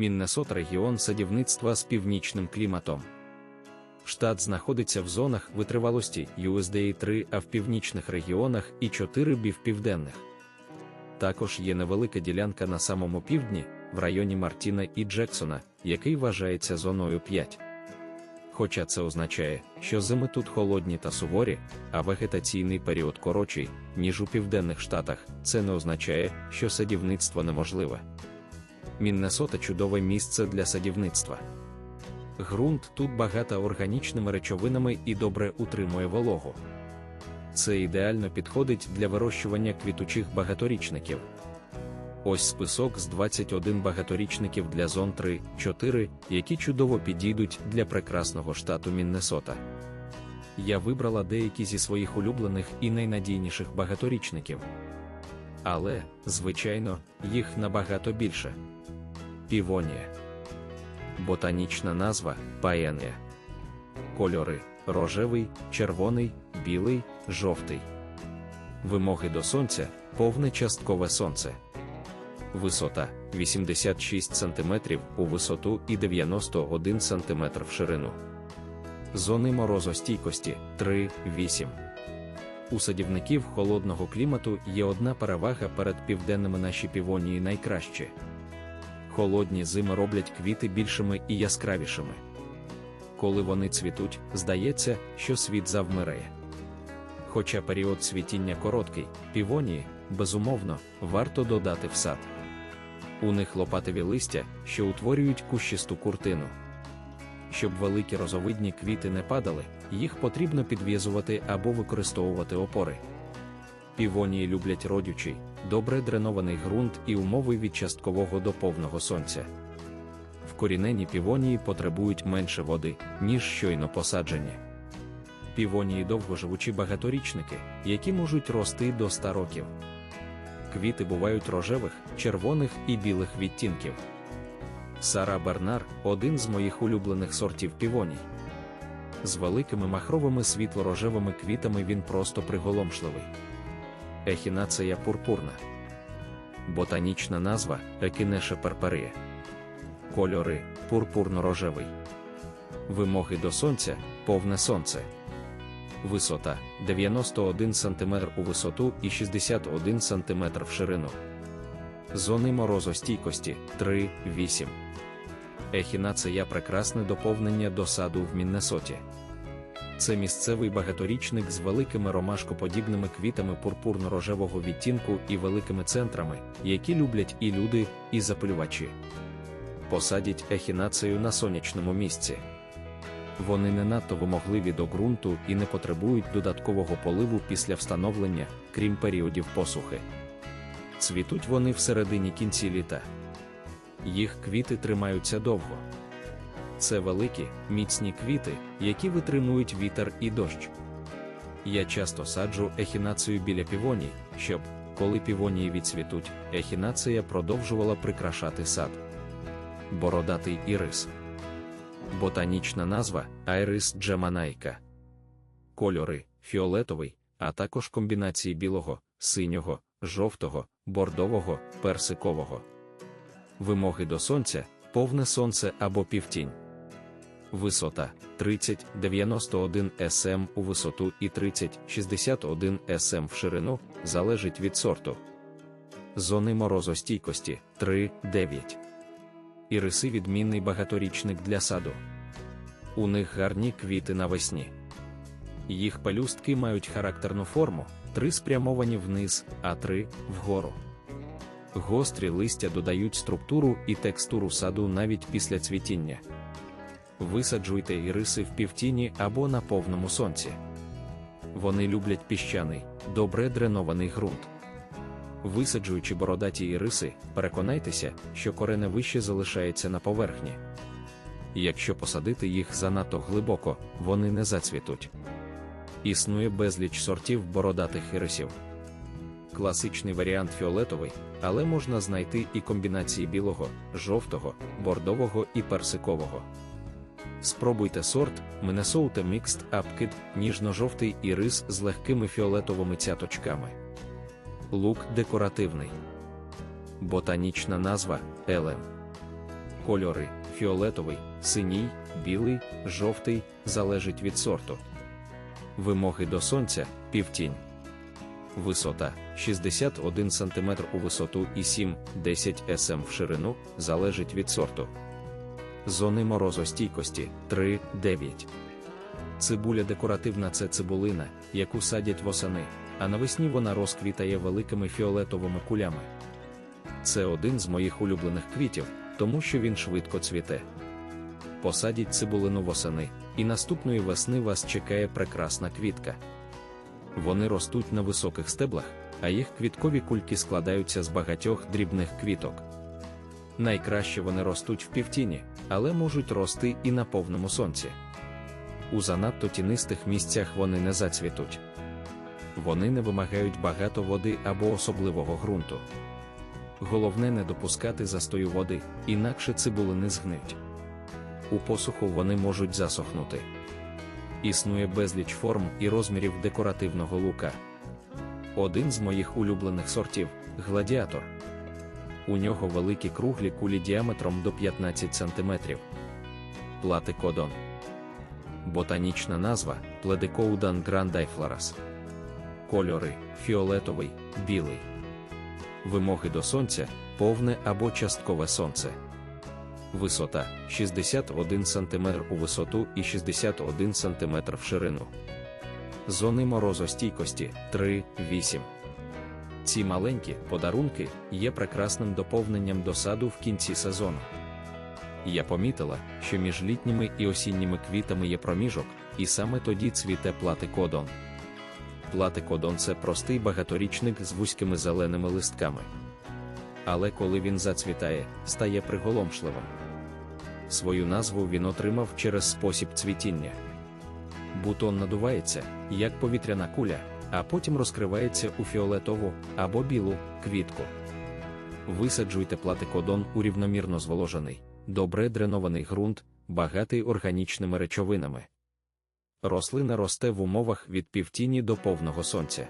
Міннесот регіон садівництва з північним кліматом. Штат знаходиться в зонах витривалості USDA 3, а в північних регіонах і 4 південних. Також є невелика ділянка на самому півдні, в районі Мартіна і Джексона, який вважається зоною 5. Хоча це означає, що зими тут холодні та суворі, а вегетаційний період коротший, ніж у південних штатах, це не означає, що садівництво неможливе. Міннесота чудове місце для садівництва. Ґрунт тут багата органічними речовинами і добре утримує вологу. Це ідеально підходить для вирощування квітучих багаторічників. Ось список з 21 багаторічників для зон 3-4, які чудово підійдуть для прекрасного штату Міннесота. Я вибрала деякі зі своїх улюблених і найнадійніших багаторічників. Але, звичайно, їх набагато більше. Півонія. Ботанічна назва паєнія. Кольори рожевий, червоний, білий, жовтий. Вимоги до сонця повне часткове сонце. Висота 86 см у висоту і 91 см в ширину. Зони морозостійкості 3-8. У садівників холодного клімату є одна перевага перед південними наші півонії найкращі. Холодні зими роблять квіти більшими і яскравішими. Коли вони цвітуть, здається, що світ завмирає. Хоча період цвітіння короткий, півонії, безумовно, варто додати в сад. У них лопатові листя, що утворюють кущисту куртину. Щоб великі розовидні квіти не падали, їх потрібно підв'язувати або використовувати опори. Півонії люблять родючий, добре дренований ґрунт і умови від часткового до повного сонця. Вкорінені півонії потребують менше води, ніж щойно посаджені. Півонії довгоживучі багаторічники, які можуть рости до 100 років. Квіти бувають рожевих, червоних і білих відтінків. Сара Бернар один з моїх улюблених сортів півоній. З великими махровими світло-рожевими квітами він просто приголомшливий. Ехінацея пурпурна. Ботанічна назва Екінеша перперія. Кольори пурпурно-рожевий. Вимоги до сонця повне сонце. Висота 91 см у висоту і 61 см в ширину. Зони морозостійкості 3-8. Ехінацея прекрасне доповнення до саду в Міннесоті. Це місцевий багаторічник з великими ромашкоподібними квітами пурпурно-рожевого відтінку і великими центрами, які люблять і люди, і запилювачі. Посадіть ехінацею на сонячному місці. Вони не надто вимогливі до ґрунту і не потребують додаткового поливу після встановлення, крім періодів посухи. Цвітуть вони всередині кінці літа. Їх квіти тримаються довго. Це великі, міцні квіти, які витримують вітер і дощ. Я часто саджу ехінацію біля півоній, щоб, коли півонії відцвітуть, ехінація продовжувала прикрашати сад. Бородатий ірис. Ботанічна назва Айрис джеманайка. Кольори фіолетовий, а також комбінації білого, синього, жовтого, бордового, персикового. Вимоги до сонця повне сонце або півтінь. Висота 30-91 см у висоту і 30-61 см в ширину залежить від сорту. Зони морозостійкості 3-9. Іриси відмінний багаторічник для саду. У них гарні квіти навесні. Їх пелюстки мають характерну форму, три спрямовані вниз, а три вгору. Гострі листя додають структуру і текстуру саду навіть після цвітіння. Висаджуйте іриси в півтіні або на повному сонці. Вони люблять піщаний, добре дренований ґрунт. Висаджуючи бородаті іриси, переконайтеся, що корене вище залишається на поверхні. Якщо посадити їх занадто глибоко, вони не зацвітуть. Існує безліч сортів бородатих ірисів. Класичний варіант фіолетовий, але можна знайти і комбінації білого, жовтого, бордового і персикового. Спробуйте сорт Minnesota Mixed Upkid, ніжно-жовтий ірис з легкими фіолетовими цяточками. Лук декоративний. Ботанічна назва Елем. Кольори фіолетовий, синій, білий, жовтий залежить від сорту. Вимоги до сонця півтінь. Висота 61 см у висоту і 7-10 см в ширину залежить від сорту. Зони морозостійкості 3-9. Цибуля декоративна це цибулина, яку садять восени, а навесні вона розквітає великими фіолетовими кулями. Це один з моїх улюблених квітів, тому що він швидко цвіте. Посадіть цибулину восени, і наступної весни вас чекає прекрасна квітка. Вони ростуть на високих стеблах, а їх квіткові кульки складаються з багатьох дрібних квіток. Найкраще вони ростуть в півтіні, але можуть рости і на повному сонці. У занадто тінистих місцях вони не зацвітуть. Вони не вимагають багато води або особливого ґрунту. Головне не допускати застою води, інакше цибулини згниють. У посуху вони можуть засохнути. Існує безліч форм і розмірів декоративного лука. Один з моїх улюблених сортів гладіатор. У нього великі круглі кулі діаметром до 15 см. Платикодон. Ботанічна назва Пледикоудан грандайфлорас. Кольори фіолетовий, білий. Вимоги до сонця повне або часткове сонце. Висота 61 см у висоту і 61 см в ширину. Зони морозостійкості 3-8. Ці маленькі подарунки є прекрасним доповненням до саду в кінці сезону. Я помітила, що між літніми і осінніми квітами є проміжок, і саме тоді цвіте платикодон. Платикодон це простий багаторічник з вузькими зеленими листками. Але коли він зацвітає, стає приголомшливим. Свою назву він отримав через спосіб цвітіння. Бутон надувається, як повітряна куля, а потім розкривається у фіолетову або білу квітку. Висаджуйте платикодон у рівномірно зволожений, добре дренований ґрунт, багатий органічними речовинами. Рослина росте в умовах від півтіні до повного сонця.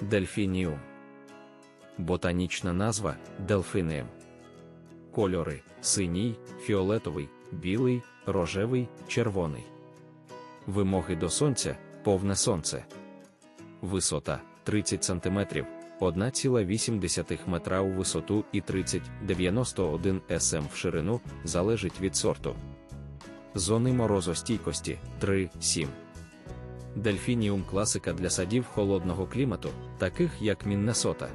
Дельфініум. Ботанічна назва Делфінеум. Кольори синій, фіолетовий, білий, рожевий, червоний. Вимоги до сонця повне сонце. Висота 30 см, 1,8 метра у висоту і 30-91 см в ширину залежить від сорту. Зони морозостійкості 3-7. Дельфініум класика для садів холодного клімату, таких як Міннесота.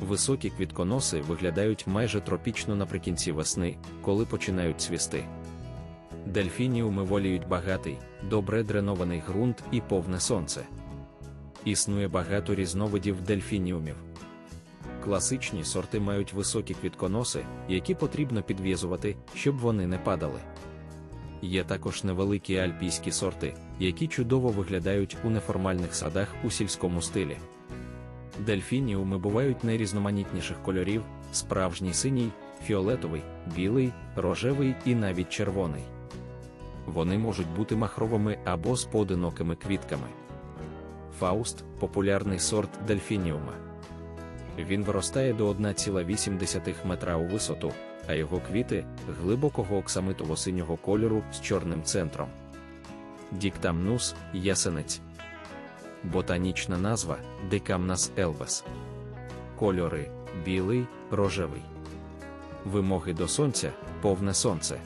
Високі квітконоси виглядають майже тропічно наприкінці весни, коли починають цвісти. Дельфініуми воліють багатий, добре дренований ґрунт і повне сонце. Існує багато різновидів дельфініумів. Класичні сорти мають високі квітконоси, які потрібно підв'язувати, щоб вони не падали. Є також невеликі альпійські сорти, які чудово виглядають у неформальних садах у сільському стилі. Дельфініуми бувають найрізноманітніших кольорів: справжній синій, фіолетовий, білий, рожевий і навіть червоний. Вони можуть бути махровими або з поодинокими квітками. Фауст популярний сорт дельфініума. Він виростає до 1,8 метра у висоту, а його квіти глибокого оксамитово-синього кольору з чорним центром. Діктамнус ясенець. Ботанічна назва Декамнас елвес. Кольори білий, рожевий. Вимоги до сонця повне сонце.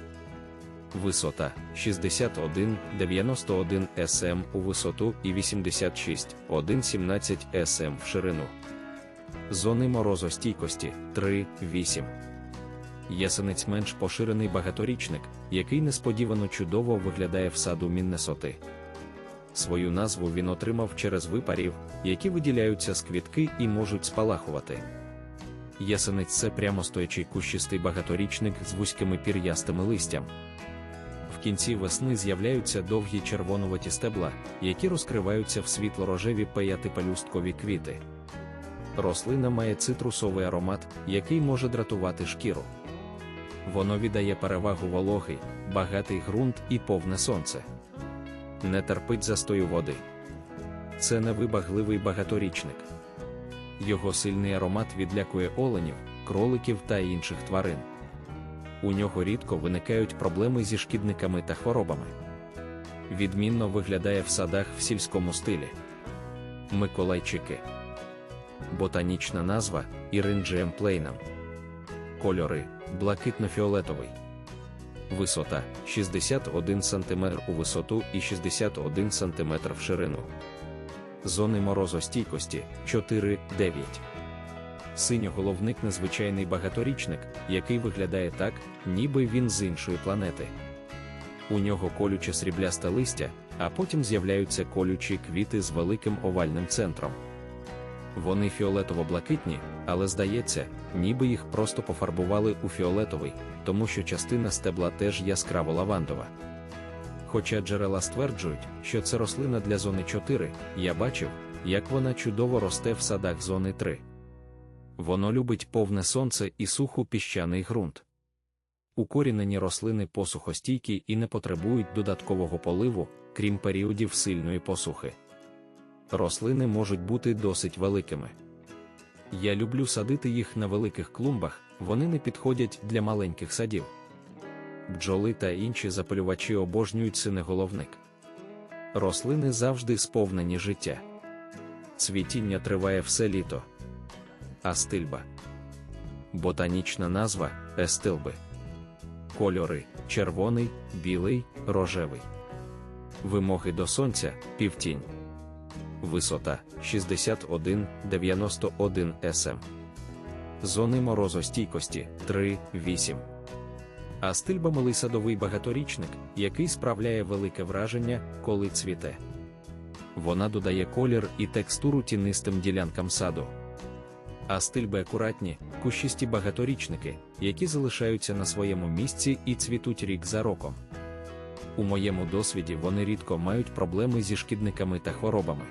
Висота 61-91 см у висоту і 86-1,17 см в ширину. Зони морозостійкості 3-8. Ясенець менш поширений багаторічник, який несподівано чудово виглядає в саду Міннесоти. Свою назву він отримав через випарів, які виділяються з квітки і можуть спалахувати. Ясенець це прямостоячий кущистий багаторічник з вузькими пір'ястими листям. Кінці весни з'являються довгі червонуваті стебла, які розкриваються в світло-рожеві паятипелюсткові квіти. Рослина має цитрусовий аромат, який може дратувати шкіру. Воно віддає перевагу вологий, багатий ґрунт і повне сонце. Не терпить застою води. Це невибагливий багаторічник. Його сильний аромат відлякує оленів, кроликів та інших тварин. У нього рідко виникають проблеми зі шкідниками та хворобами. Відмінно виглядає в садах в сільському стилі. Миколайчики. Ботанічна назва Іринджієм плейнам. Кольори блакитно-фіолетовий. Висота 61 см у висоту і 61 см в ширину. Зони морозостійкості 4-9. Синьоголовник незвичайний багаторічник, який виглядає так, ніби він з іншої планети. У нього колюче сріблясте листя, а потім з'являються колючі квіти з великим овальним центром. Вони фіолетово-блакитні, але здається, ніби їх просто пофарбували у фіолетовий, тому що частина стебла теж яскраво лавандова. Хоча джерела стверджують, що це рослина для зони 4, я бачив, як вона чудово росте в садах зони 3. Воно любить повне сонце і суху піщаний ґрунт. Укорінені рослини посухостійкі і не потребують додаткового поливу, крім періодів сильної посухи. Рослини можуть бути досить великими. Я люблю садити їх на великих клумбах, вони не підходять для маленьких садів. Бджоли та інші запалювачі обожнюють синеголовник. Рослини завжди сповнені життя. Цвітіння триває все літо. Астильба. Ботанічна назва естилби. Кольори червоний, білий, рожевий. Вимоги до сонця півтінь. Висота 61-91 см. Зони морозостійкості 3-8. Астильба малий садовий багаторічник, який справляє велике враження, коли цвіте. Вона додає колір і текстуру тінистим ділянкам саду. Астильби акуратні, кущисті багаторічники, які залишаються на своєму місці і цвітуть рік за роком. У моєму досвіді вони рідко мають проблеми зі шкідниками та хворобами.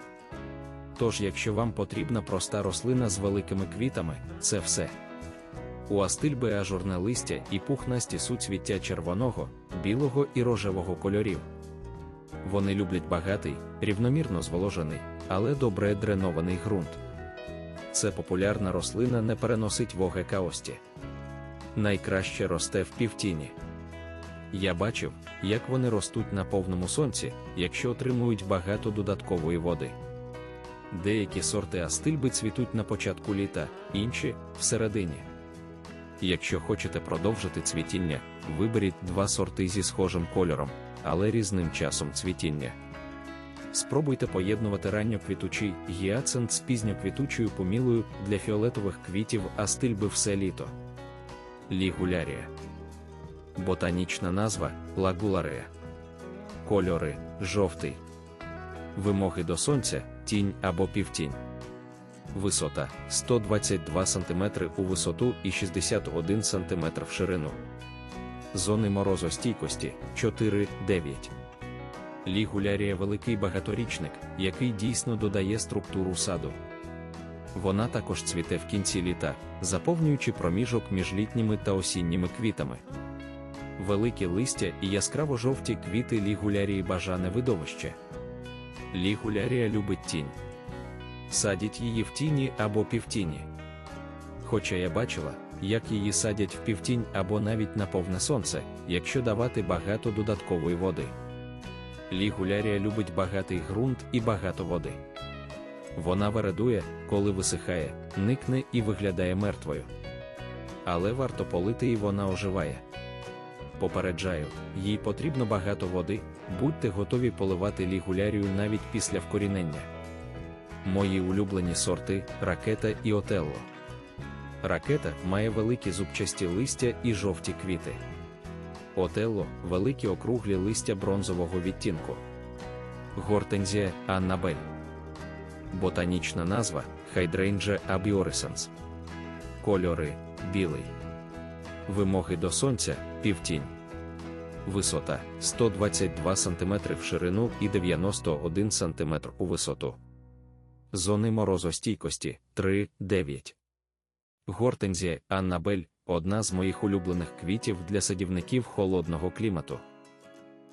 Тож, якщо вам потрібна проста рослина з великими квітами, це все. У астильби ажурне листя і пухнасті суцвіття червоного, білого і рожевого кольорів. Вони люблять багатий, рівномірно зволожений, але добре дренований ґрунт. Це популярна рослина не переносить воге каості. Найкраще росте в півтіні. Я бачив, як вони ростуть на повному сонці, якщо отримують багато додаткової води. Деякі сорти астильби цвітуть на початку літа, інші всередині. Якщо хочете продовжити цвітіння, виберіть два сорти зі схожим кольором, але різним часом цвітіння. Спробуйте поєднувати ранньоквітучий гіацинт з пізньоквітучою помілою для фіолетових квітів астильби все літо. Лігулярія. Ботанічна назва лагуларея. Кольори жовтий. Вимоги до сонця тінь або півтінь. Висота 122 см у висоту і 61 см в ширину. Зони морозостійкості 4-9. Лігулярія великий багаторічник, який дійсно додає структуру саду. Вона також цвіте в кінці літа, заповнюючи проміжок між літніми та осінніми квітами. Великі листя і яскраво жовті квіти лігулярії бажане видовище. Лігулярія любить тінь. Садіть її в тіні або півтіні. Хоча я бачила, як її садять в півтінь або навіть на повне сонце, якщо давати багато додаткової води. Лігулярія любить багатий ґрунт і багато води. Вона вередує, коли висихає, никне і виглядає мертвою. Але варто полити і вона оживає. Попереджаю, їй потрібно багато води, будьте готові поливати лігулярію навіть після вкорінення. Мої улюблені сорти ракета і отелло. Ракета має великі зубчасті листя і жовті квіти. Отелло великі округлі листя бронзового відтінку. Гортензія Аннабель. Ботанічна назва Hydrangea abiorescens. Кольори білий. Вимоги до сонця півтінь. Висота 122 см в ширину і 91 см у висоту. Зони морозостійкості 3-9. Гортензія Аннабель одна з моїх улюблених квітів для садівників холодного клімату.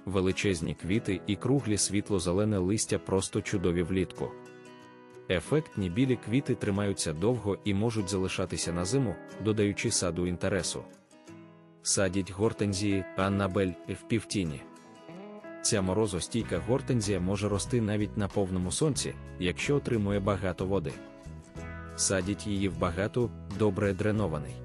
Величезні квіти і круглі світло-зелене листя просто чудові влітку. Ефектні білі квіти тримаються довго і можуть залишатися на зиму, додаючи саду інтересу. Садіть гортензії Аннабель в півтіні. Ця морозостійка гортензія може рости навіть на повному сонці, якщо отримує багато води. Садіть її в багато, добре дренований.